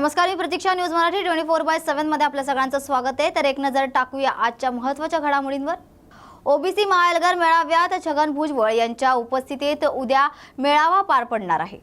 नमस्कार मी Pratiksha news Marathi twenty four by सेव्हनमध्ये आपल्या सगळ्यांचं स्वागत आहे. तर एक नजर टाकूया आजच्या महत्त्वाच्या घडामोडींवर. ओबीसी महाएल्गार मेळाव्यात छगन भुजबळ यांच्या उपस्थितीत उद्या मेळावा पार पडणार आहे.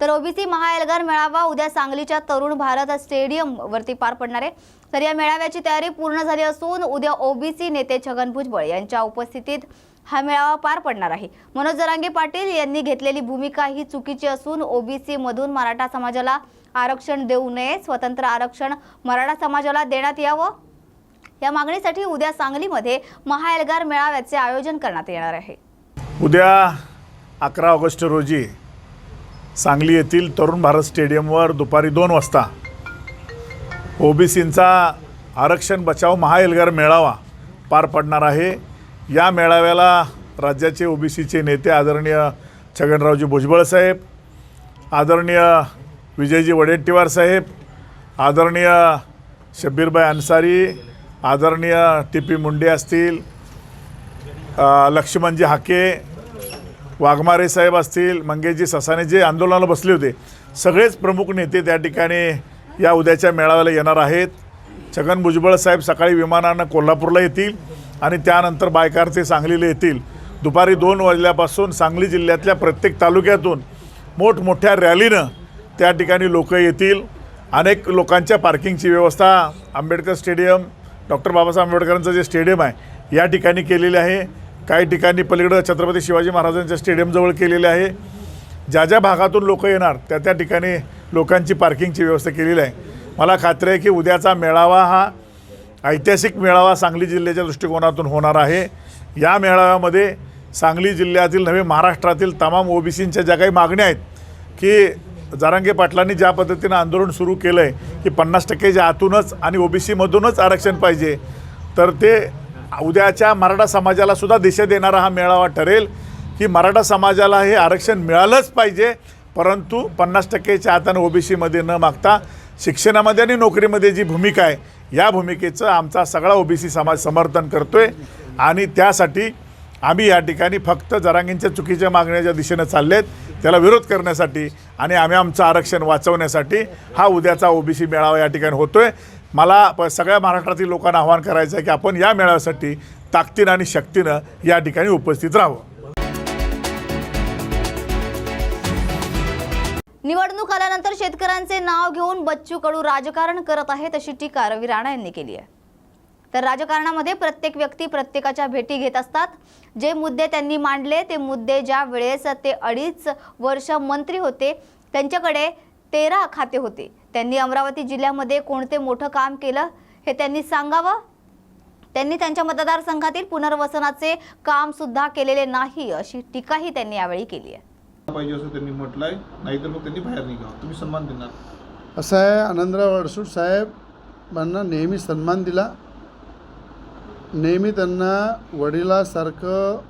तर ओबीसी महाएल्गार मेळावा उद्या सांगलीच्या तरुण भारत स्टेडियमवरती पार पडणार आहे. तर या मेळाव्याची तयारी पूर्ण झाली असून उद्या ओबीसी नेते छगन भुजबळ यांच्या उपस्थितीत हा मेळावा पार पडणार आहे. मनोज जरांगे पाटील यांनी घेतलेली भूमिका ही चुकीची असून ओबीसी मधून मराठा समाजाला आरक्षण देऊ नये स्वतंत्र आरक्षण मराठा समाजाला देण्यात यावं. या मागणीसाठी उद्या सांगलीमध्ये महाएल्गार मेळाव्याचे आयोजन करण्यात येणार आहे. उद्या अकरा ऑगस्ट रोजी सांगली येथील तरुण भारत स्टेडियमवर दुपारी दोन वाजता ओबीसींचा आरक्षण बचाव महाएल्गार मेळावा पार पडणार आहे. या मेळाव्याला राज्याचे ओबीसीचे नेते आदरणीय छगनरावजी भुजबळ साहेब आदरणीय विजयजी वडेट्टीवार साहेब आदरणीय शब्बीरबाई अन्सारी आदरणीय टी पी मुंडे असतील लक्ष्मणजी हाके वाघमारे साहेब असतील मंगेशजी ससाने जे आंदोलनाला बसले होते सगळेच प्रमुख नेते त्या ठिकाणी या उद्याच्या मेळाव्याला येणार आहेत. छगन भुजबळ साहेब सकाळी विमानानं कोल्हापूरला येतील. आणि त्यानंतर बायकार ते सांगलीला येतील. दुपारी दोन वाजल्यापासून सांगली जिल्ह्यातल्या प्रत्येक तालुक्यातून मोठमोठ्या रॅलीनं त्या ठिकाणी लोक येतील. अनेक लोकांच्या पार्किंगची व्यवस्था आंबेडकर स्टेडियम डॉक्टर बाबासाहेब आंबेडकरांचं जे स्टेडियम आहे या ठिकाणी केलेले आहे. काही ठिकाणी पलीकडं छत्रपती शिवाजी महाराजांच्या स्टेडियमजवळ केलेले आहे. ज्या ज्या भागातून लोक येणार त्या त्या ठिकाणी लोकांची पार्किंगची व्यवस्था केलेली आहे. मला खात्री आहे की उद्याचा मेळावा हा ऐतिहासिक मेळावा सांगली जिल्ह्याच्या दृष्टिकोनातून होणार आहे. या मेळाव्यामध्ये सांगली जिल्ह्यातील नव्हे महाराष्ट्रातील तमाम ओबीसींच्या ज्या काही मागण्या आहेत की जारांगे पाटलांनी ज्या पद्धतीनं आंदोलन सुरू केलं आहे की पन्नास टक्केच्या आतूनच आणि ओबीसीमधूनच आरक्षण पाहिजे तर ते उद्याच्या मराठा समाजाला सुद्धा दिशा देणारा हा मेळावा ठरेल की मराठा समाजाला हे आरक्षण मिळालंच पाहिजे परंतु पन्नास टक्केच्या आतानं ओबीसीमध्ये न मागता शिक्षणामध्ये आणि नोकरीमध्ये जी भूमिका आहे या भूमिकेचं आमचा सगळा ओबीसी समाज समर्थन करतो आहे आणि त्यासाठी आम्ही या ठिकाणी फक्त जरांगींच्या चुकीच्या मागण्याच्या दिशेनं चाललेत. त्याला विरोध करण्यासाठी आणि आम्ही आमचं आरक्षण वाचवण्यासाठी हा उद्याचा ओबीसी मेळावा या ठिकाणी होतो आहे मला प सगळ्या महाराष्ट्रातील लोकांना आवाहन करायचं आहे की आपण या मेळाव्यासाठी ताकदीनं आणि शक्तीनं या ठिकाणी उपस्थित राहावं. निवडणूक आल्यानंतर शेतकऱ्यांचे नाव घेऊन बच्चू कडू राजकारण करत आहेत अशी टीका रवी राणा यांनी केली आहे. तर राजकारणामध्ये प्रत्येक व्यक्ती प्रत्येकाच्या भेटी घेत असतात. जे मुद्दे त्यांनी मांडले ते मुद्दे ज्या वेळेस ते अडीच वर्ष मंत्री होते त्यांच्याकडे तेरा खाते होते. त्यांनी अमरावती जिल्ह्यामध्ये कोणते मोठं काम केलं हे त्यांनी सांगावं? त्यांनी त्यांच्या मतदारसंघातील पुनर्वसनाचे कामसुद्धा केलेले नाही अशी टीकाही त्यांनी यावेळी केली आहे. पाहिजे असं त्यांनी म्हटलंय नाहीतर मग त्यांनी बाहेर निघावं. तुम्ही सन्मान देणार. असं आहे आनंदराव अडसूट साहेबांना नेहमी सन्मान दिला. नेहमी त्यांना वडिलासारखं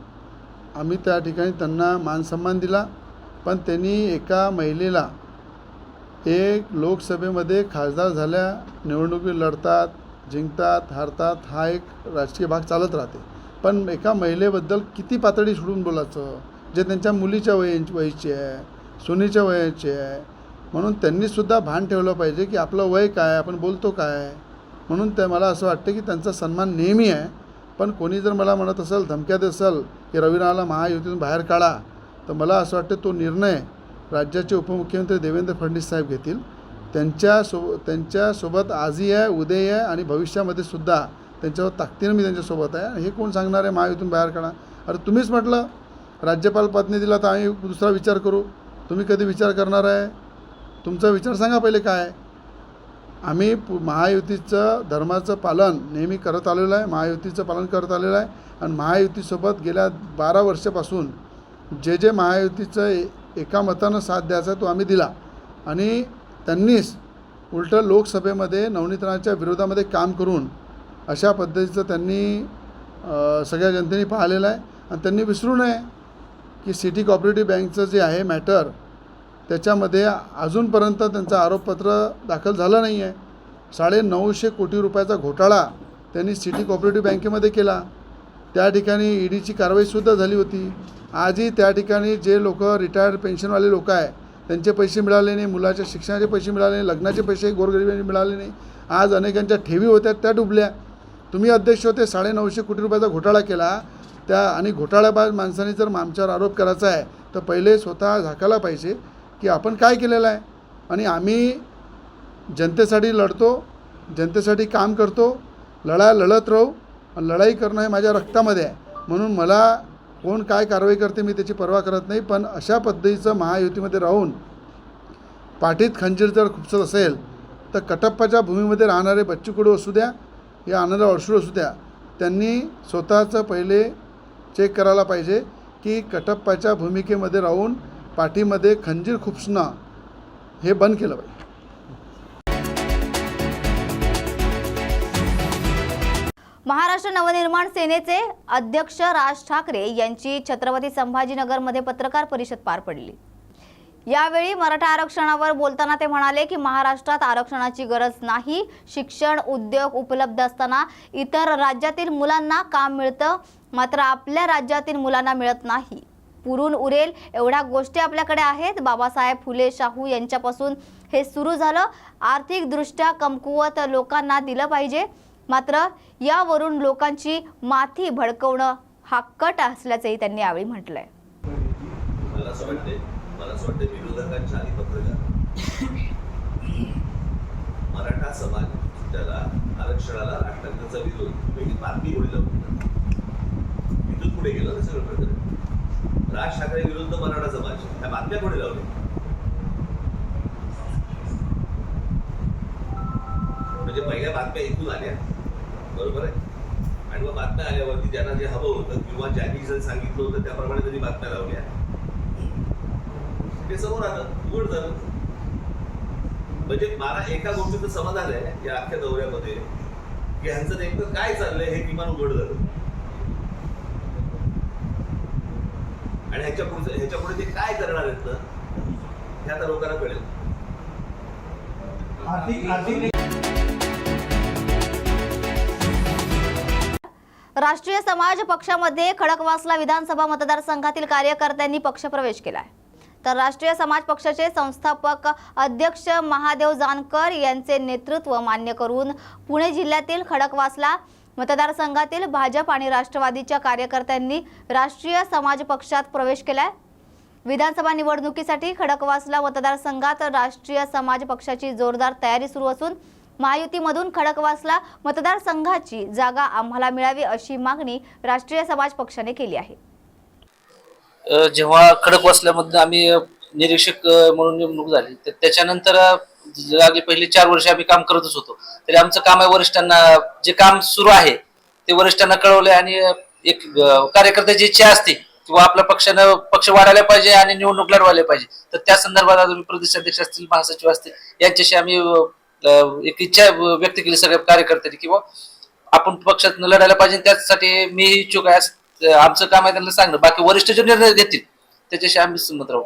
आम्ही त्या ठिकाणी त्यांना मानसन्मान दिला. पण त्यांनी एका महिलेला एक लोकसभेमध्ये खासदार झाल्या निवडणुकी लढतात जिंकतात हारतात हा एक राजकीय भाग चालत राहते. पण एका महिलेबद्दल किती पातळी सोडून बोलायचं? जे त्यांच्या मुलीच्या वय वयाची आहे सुनीच्या वयाची आहे म्हणून त्यांनीसुद्धा भान ठेवलं पाहिजे की आपलं वय काय आपण बोलतो काय म्हणून ते मला असं वाटतं की त्यांचा सन्मान नेहमी आहे. पण कोणी जर मला म्हणत असेल धमक्यात असेल की रवीनाला महायुतीतून बाहेर काढा तर मला असं वाटतं तो निर्णय राज्याचे उपमुख्यमंत्री देवेंद्र फडणवीस साहेब घेतील. त्यांच्यासो त्यांच्यासोबत आजही आहे उद्याही आहे आणि भविष्यामध्ये सुद्धा त्यांच्यावर ताकदीनं मी त्यांच्यासोबत आहे. हे कोण सांगणार आहे महायुतीतून बाहेर काढा? अरे तुम्हीच म्हटलं. राज्यपाल पत्नी दिला तर आम्ही दुसरा विचार करू. तुम्ही कधी विचार करणार आहे? तुमचा विचार सांगा पहिले काय आम्ही पु महायुतीचं धर्माचं पालन नेहमी करत आलेलं आहे. महायुतीचं पालन करत आलेलं आहे. आणि महायुतीसोबत गेल्या बारा वर्षापासून जे जे महायुतीचं ए- एका मतानं साथ द्यायचा तो आम्ही दिला. आणि त्यांनीच उलटं लोकसभेमध्ये नवनीतनाच्या विरोधामध्ये काम करून अशा पद्धतीचं त्यांनी सगळ्या जनतेने पाहिलेलं आहे. आणि त्यांनी विसरू नये. की सिटी कॉपरेटिव्ह बँकचं जे आहे मॅटर त्याच्यामध्ये अजूनपर्यंत त्यांचं आरोपपत्र दाखल झालं नाही आहे साडे नऊशे कोटी रुपयाचा घोटाळा त्यांनी सिटी कॉपरेटिव्ह बँकेमध्ये केला. त्या ठिकाणी ईडीची कारवाईसुद्धा झाली होती. आजही त्या ठिकाणी जे लोक रिटायर्ड पेन्शनवाले लोक आहे त्यांचे पैसे मिळाले नाही मुलाच्या शिक्षणाचे पैसे मिळाले नाही लग्नाचे पैसे गोरगरिबांनी मिळाले नाही. आज अनेकांच्या ठेवी होत्या त्या डुबल्या. तुम्ही अध्यक्ष होते साडेनऊशे कोटी रुपयाचा घोटाळा केला. त्या आणि घोटाळ्याबाज माणसाने जर आमच्यावर आरोप करायचा आहे तर पहिले स्वतः झाकायला पाहिजे की आपण काय केलेलं आहे. आणि आम्ही जनतेसाठी लढतो जनतेसाठी काम करतो लढा लढत राहू आणि लढाई करणं हे माझ्या रक्तामध्ये आहे. म्हणून मला कोण काय कारवाई करते मी त्याची पर्वा करत नाही पण अशा पद्धतीचं महायुतीमध्ये राहून पाठीत खंजीर जर खुपसत असेल तर कटप्पाच्या भूमीमध्ये राहणारे बच्चू कडू असू द्या या आनंद अडसूळ असू द्या त्यांनी स्वतःचं पहिले चेक करायला पाहिजे की कटप्पाच्या भूमिकेमध्ये राहून पाठीमध्ये खंजीर खुपसणं हे बंद केलं पाहिजे. महाराष्ट्र नवनिर्माण सेनेचे अध्यक्ष राज ठाकरे यांची छत्रपती संभाजीनगरमध्ये पत्रकार परिषद पार पडली. यावेळी मराठा आरक्षणावर बोलताना ते म्हणाले की महाराष्ट्रात आरक्षणाची गरज नाही शिक्षण उद्योग उपलब्ध असताना इतर राज्यातील मुलांना काम मिळतं मात्र आपल्या राज्यातील मुलांना मिळत नाही. पुरून उरेल एवढ्या गोष्टी आपल्याकडे आहेत. बाबासाहेब फुले शाहू यांच्यापासून हे सुरू झालं. आर्थिकदृष्ट्या कमकुवत लोकांना दिलं पाहिजे. मात्र यावरून लोकांची माथी भडकवणं हा कट असल्याचंही त्यांनी यावेळी म्हटलंय. मला असं वाटतं विरोधकांच्या आणि पत्रकार मराठा समाज त्याला आरक्षणाला राष्ट्रांचा विरोध वेगळी बातमी होईल इथून पुढे गेलं ना सगळं प्रकरण. राज ठाकरे विरुद्ध मराठा समाज. ह्या बातम्या कोणी लावल्या? म्हणजे पहिल्या बातम्या इथून आल्या. बरोबर आहे? आणि मग बातम्या आल्यावरती ज्यांना जे हवं होतं किंवा ज्यांनी जर सांगितलं होतं त्याप्रमाणे त्यांनी बातम्या लावल्या. ते समोर आलं उघड झालं म्हणजे मला एका गोष्टीचं समाधान आहे या अख्ख्या दौऱ्यामध्ये की ह्यांचं नेमकं काय चाललंय हे किमान उघड झालं. आणि ह्याच्या पुढे ह्याच्या पुढे ते काय करणार आहेत ना हे आता लोकांना कळेल. राष्ट्रीय समाज पक्षामध्ये खडकवासला विधानसभा मतदारसंघातील कार्यकर्त्यांनी पक्षप्रवेश केलाय. तर राष्ट्रीय समाज पक्षाचे संस्थापक अध्यक्ष महादेव जानकर यांचे नेतृत्व मान्य करून पुणे जिल्ह्यातील खडकवासला मतदारसंघातील भाजप आणि राष्ट्रवादीच्या कार्यकर्त्यांनी राष्ट्रीय समाज पक्षात प्रवेश केलाय. विधानसभा निवडणुकीसाठी खडकवासला मतदारसंघात राष्ट्रीय समाज पक्षाची जोरदार तयारी सुरू असून महायुतीमधून खडकवासला मतदारसंघाची जागा आम्हाला मिळावी अशी मागणी राष्ट्रीय समाज पक्षाने केली आहे. जेव्हा खडकवासल्यामध्ये आम्ही निरीक्षक म्हणून नेमणूक झाली. तर त्याच्यानंतर अ, लागली पहिली चार वर्ष आम्ही काम करतच होतो. तरी आमचं काम आहे वरिष्ठांना जे काम सुरू आहे ते वरिष्ठांना कळवले आणि एक कार्यकर्त्याची इच्छा असते किंवा आपल्या पक्षानं पक्ष वाढायला पाहिजे आणि निवडणूक लढवायला पाहिजे. तर त्या संदर्भात आज प्रदेशाध्यक्ष असतील महासचिव असतील यांच्याशी आम्ही एक इच्छा व्यक्त केली सगळ्या कार्यकर्त्यांनी किंवा आपण पक्षात लढायला पाहिजे त्यासाठी मी इच्छुक आहे असं आमचं काम आहे त्यांना सांगणं. बाकी वरिष्ठ जे निर्णय घेतील त्याच्याशी आम्ही सहमत राहू.